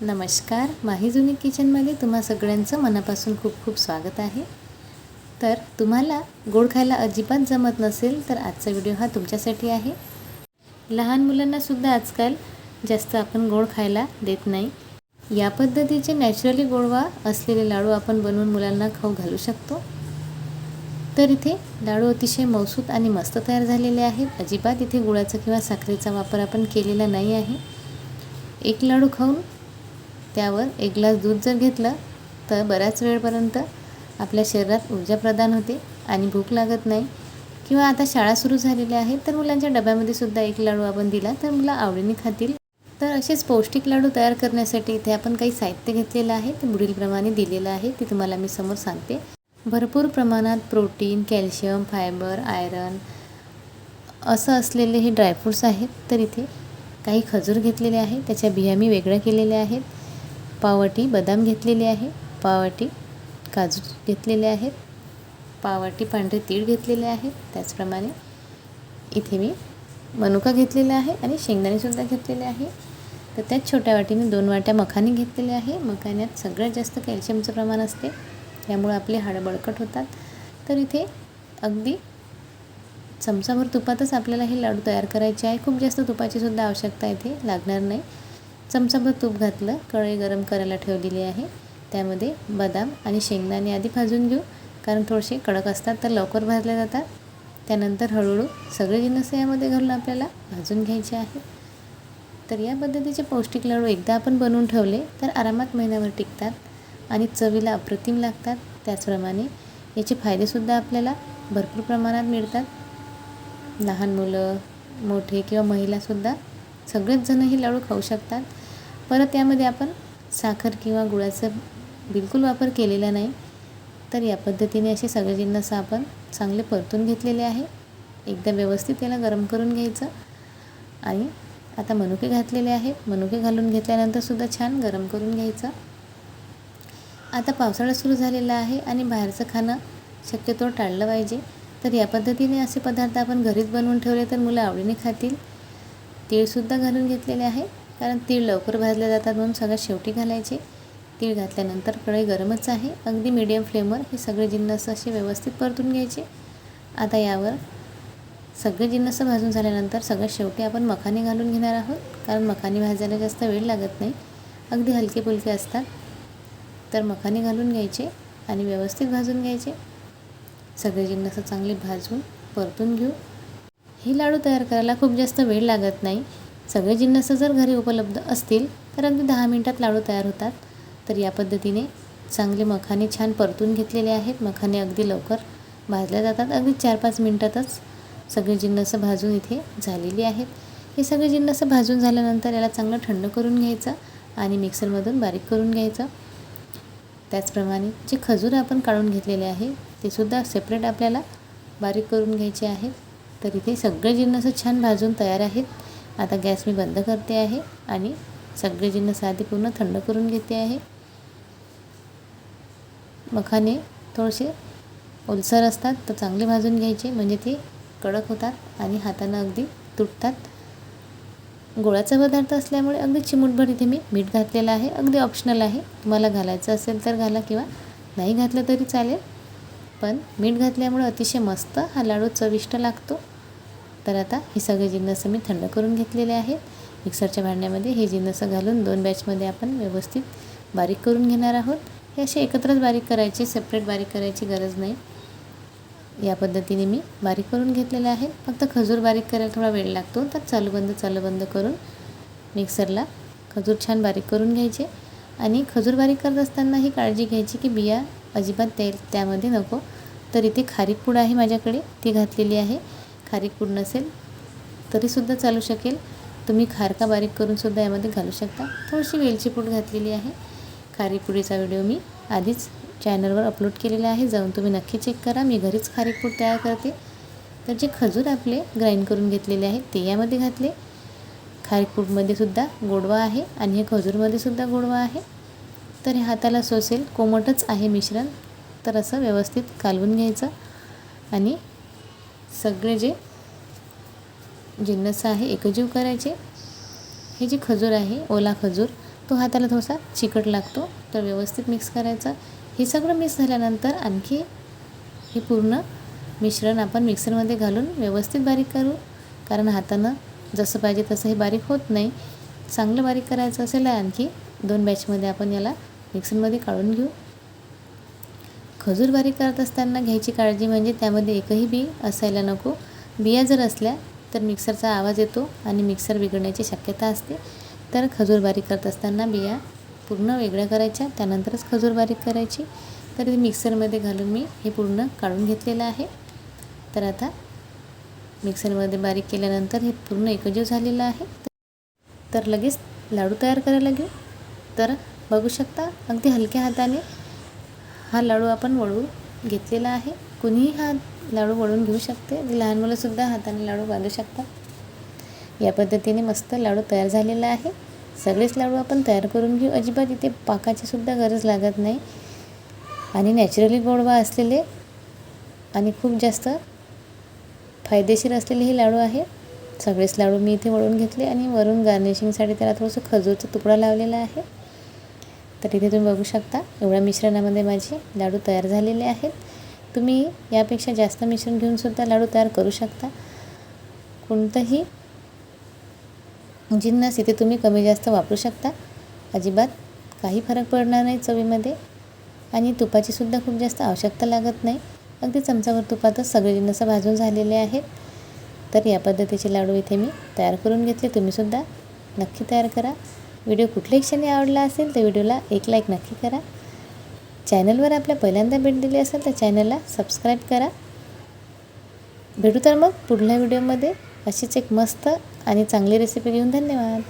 नमस्कार माही जुनी किचनमध्ये तुम्हा सगळ्यांचं मनापासून खूप खूप स्वागत आहे. तर तुम्हाला गोड खायला अजिबात जमत नसेल तर आजचा व्हिडिओ हा तुमच्यासाठी आहे. लहान मुलांनासुद्धा आजकाल जास्त आपण गोड खायला देत नाही. या पद्धतीचे नॅचरली गोडवा असलेले लाडू आपण बनवून मुलांना खाऊ घालू शकतो. तर इथे लाडू अतिशय मौसूत आणि मस्त तयार झालेले आहेत. अजिबात इथे गुळाचा किंवा साखरेचा वापर आपण केलेला नाही आहे. एक लाडू खाऊन त्यावर एक ग्लास दूध जर घेतलं तर बऱ्याच वेळपर्यंत आपल्या शरीरात ऊर्जा प्रदान होते आणि भूक लागत नाही. किंवा आता शाळा सुरू झालेल्या आहेत तर मुलांच्या डब्यामध्ये सुद्धा एक लाडू आपण दिला तर मुलं आवडीने खातील. तर असेच पौष्टिक लाडू तयार करण्यासाठी इथे आपण काही साहित्य घेतलेलं आहे ते पुढीलप्रमाणे दिलेलं आहे ते तुम्हाला मी समोर सांगते. भरपूर प्रमाणात प्रोटीन कॅल्शियम फायबर आयरन असं असलेले हे ड्रायफ्रूट्स आहेत. तर इथे काही खजूर घेतलेले आहे त्याच्या बिया मी वेगळ्या केलेल्या आहेत. पावटी बदाम घेतलेले आहे पावटी काजू घेतलेले आहेत पावटी पांढरे तीळ घेतलेले आहेत त्याचप्रमाणे इथे मी मनुका घेतलेला आहे आणि शेंगदाणेसुद्धा घेतलेले आहे. तर त्याच छोट्या वाटीने दोन वाट्या मखाने घेतलेले आहे. मखान्यात सगळ्यात जास्त कॅल्शियमचं प्रमाण असते त्यामुळे आपले हाडं बळकट होतात. तर इथे अगदी चमचाभर तुपातच आपल्याला हे लाडू तयार करायचे आहे. खूप जास्त तुपाची सुद्धा आवश्यकता इथे लागणार नाही. चमचाभर तूप घातलं कढई गरम करायला ठेवलेली आहे. त्यामध्ये बदाम आणि शेंगदाणे आधी भाजून घेऊ कारण थोडेसे कडक असतात तर लवकर भाजले जातात. त्यानंतर हळूहळू सगळे जिन्नस यामध्ये घालून आपल्याला भाजून घ्यायचे आहे. तर या पद्धतीचे पौष्टिक लाडू एकदा आपण बनवून ठेवले तर आरामात महिन्याभर टिकतात आणि चवीला अप्रतिम लागतात. त्याचप्रमाणे याचे फायदेसुद्धा आपल्याला भरपूर प्रमाणात मिळतात. लहान मुलं मोठे किंवा महिलासुद्धा सगळेच जण हे लाडू खाऊ शकतात. परत यामध्ये आपण साखर किंवा गुळाचा बिलकुल वापर केलेला नाही तर या पद्धतीने असे सगळे जिन्नस आपण चांगले परतून घेतलेले आहे. एकदा व्यवस्थित त्याला गरम करून घ्यायचं आणि आता मनुके घातलेले आहेत मनुके घालून घेतल्यानंतरसुद्धा छान गरम करून घ्यायचं. आता पावसाळा सुरू झालेला आहे आणि बाहेरचं खाणं शक्यतो टाळलं पाहिजे. तर या पद्धतीने असे पदार्थ आपण घरीच बनवून ठेवले तर मुलं आवडीने खातील. तीळसुद्धा घालून घेतलेले आहे. कारण तीळ लवकर भाजले जातात म्हणून सगळ्यात शेवटी घालायचे. तीळ घातल्यानंतर कढई गरमच आहे. अगदी मीडियम फ्लेमवर हे सगळे जिन्नस असे व्यवस्थित परतून घ्यायचे. आता यावर सगळे जिन्नस भाजून झाल्यानंतर सगळ्यात शेवटी आपण मखाने घालून घेणार आहोत. कारण मखाने भाजायला जास्त वेळ लागत नाही. अगदी हलके फुलके असतात. तर मखाने घालून घ्यायचे आणि व्यवस्थित भाजून घ्यायचे. सगळे जिन्नस चांगले भाजून परतून घेऊ. हे लाडू तयार करायला खूप जास्त वेळ लागत नाही. सगळे जिन्नस जर घरी उपलब्ध असतील तर अगदी दहा मिनटात लाडू तयार होतात. तर या पद्धतीने चांगले मखाने छान परतून घेतलेले आहेत. मखाने अगदी लवकर भाजल्या जातात. अगदी चार पाच मिनटातच सगळे जिन्नस भाजून इथे झालेली आहेत. हे सगळे जिन्नस भाजून झाल्यानंतर याला चांगलं थंड करून घ्यायचं आणि मिक्सरमधून बारीक करून घ्यायचं. त्याचप्रमाणे जे खजूर आपण काढून घेतलेले आहे ते सुद्धा सेपरेट आपल्याला बारीक करून घ्यायचे आहेत तर इथे सगळे जिन्नस छान भाजून तयार आहेत. आता गॅस मी बंद करते आहे आणि सगळे जिन्नस आधी पूर्ण थंड करून घेते आहे. मखाने थोडेसे ओलसर असतात तर चांगले भाजून घ्यायचे म्हणजे ते कडक होतात आणि हातानं अगदी तुटतात. गोळाचा पदार्थ असल्यामुळे अगदी चिमूटभर इथे मी मीठ घातलेलं आहे अगदी ऑप्शनल आहे. तुम्हाला घालायचं असेल तर घाला किंवा नाही घातलं तरी चालेल. पण मीठ घातल्यामुळे अतिशय मस्त हा लाडू चविष्ट लागतो. तर आता हे सगळे जिन्नसं मी थंड करून घेतलेले आहेत. मिक्सरच्या भांड्यामध्ये हे जिन्नसं घालून दोन बॅचमध्ये आपण व्यवस्थित बारीक करून घेणार आहोत. हे असे एकत्रच बारीक करायचे सेपरेट बारीक करायची गरज नाही. या पद्धतीने मी बारीक करून घेतलेले आहे. फक्त खजूर बारीक करायला थोडा वेळ लागतो तर चालू बंद चालू बंद करून मिक्सरला खजूर छान बारीक करून घ्यायचे. आणि खजूर बारीक करत असताना ही काळजी घ्यायची की बिया अजिबात तेल त्यामध्ये नको. तर इथे खारीक पूड आहे माझ्याकडे ती घातलेली आहे. खारीक पूड नसेल तरीसुद्धा चालू शकेल. तुम्ही खारका बारीक करूनसुद्धा यामध्ये घालू शकता. थोडीशी वेलची पूड घातलेली आहे. खारीपुडीचा व्हिडिओ मी आधीच चॅनलवर अपलोड केलेला आहे. जाऊन तुम्ही नक्की चेक करा. मी घरीच खारीकपूड तयार करते. तर जे खजूर आपले ग्राइंड करून घेतलेले आहेत ते यामध्ये घातले. खारीकपूडमध्ये सुद्धा गोडवा आहे आणि हे खजूरमध्ये सुद्धा गोडवा आहे. तर हे हाताला सोसेल. कोमटच आहे मिश्रण. तर असं व्यवस्थित कालवून घ्यायचं आणि सगळे जे जिन्नस आहे एकजीव करायचे. हे जे खजूर आहे ओला खजूर तो हाताला थोडासा चिकट लागतो तर व्यवस्थित मिक्स करायचं. हे सगळं मिक्स झाल्यानंतर आणखी हे पूर्ण मिश्रण आपण मिक्सरमध्ये घालून व्यवस्थित बारीक करू. कारण हातानं जसं पाहिजे तसं हे बारीक होत नाही. चांगलं बारीक करायचं असेल आणखी दोन बॅचमध्ये आपण याला मिक्सरमध्ये काढून घेऊ. खजूर बारीक करत असताना घ्यायची काळजी म्हणजे त्यामध्ये एकही बी असायला नको. बिया जर असल्या तर मिक्सरचा आवाज येतो आणि मिक्सर बिघडण्याची शक्यता असते. तर खजूर बारीक करत असताना बिया पूर्ण वेगळ्या करायच्या त्यानंतरच खजूर बारीक करायची. तर ते मिक्सरमध्ये घालून मी हे पूर्ण काढून घेतलेलं आहे. तर आता मिक्सरमध्ये बारीक केल्यानंतर हे पूर्ण एकजीव झालेलं आहे. तर लगेच लाडू तयार करायला घेऊ तर बघू शकता अगदी हलक्या हाताने हा लाडू आपण वळू घेतलेला आहे. कुणीही हा लाडू वळून घेऊ शकते. लहान मुलंसुद्धा हाताने लाडू बांधू शकतात. या पद्धतीने मस्त लाडू तयार झालेला आहे. सगळेच लाडू आपण तयार करून घेऊ. अजिबात इथे पाकाचीसुद्धा गरज लागत नाही. आणि नॅचरली गोडवा असलेले आणि खूप जास्त फायदेशीर असलेले हे लाडू आहे. सगळेच लाडू मी इथे वळून घेतले आणि वरून गार्निशिंगसाठी त्याला थोडंसं खजूरचा तुकडा लावलेला आहे. तर इथे तुम्ही बघू शकता एवढ्या मिश्रणामध्ये माझे लाडू तयार झालेले आहेत. तुम्ही यापेक्षा जास्त मिश्रण घेऊनसुद्धा लाडू तयार करू शकता. कोणतंही जिन्नस इथे तुम्ही कमी जास्त वापरू शकता. अजिबात काही फरक पडणार नाही चवीमध्ये आणि तुपाचीसुद्धा खूप जास्त आवश्यकता लागत नाही. अगदी चमचाभर तुपातच सगळे जिन्नसं भाजून झालेले आहेत. तर या पद्धतीचे लाडू इथे मी तयार करून घेतले. तुम्हीसुद्धा नक्की तयार करा. व्हिडिओ कुठल्याही क्षणी आवडला असेल तर व्हिडिओला एक लाईक नक्की करा. चॅनलवर आपल्या पहिल्यांदा भेट दिली असेल तर चॅनलला सबस्क्राईब करा. भेटू तर मग पुढल्या व्हिडिओमध्ये अशीच एक मस्त आणि चांगली रेसिपी घेऊन धन्यवाद.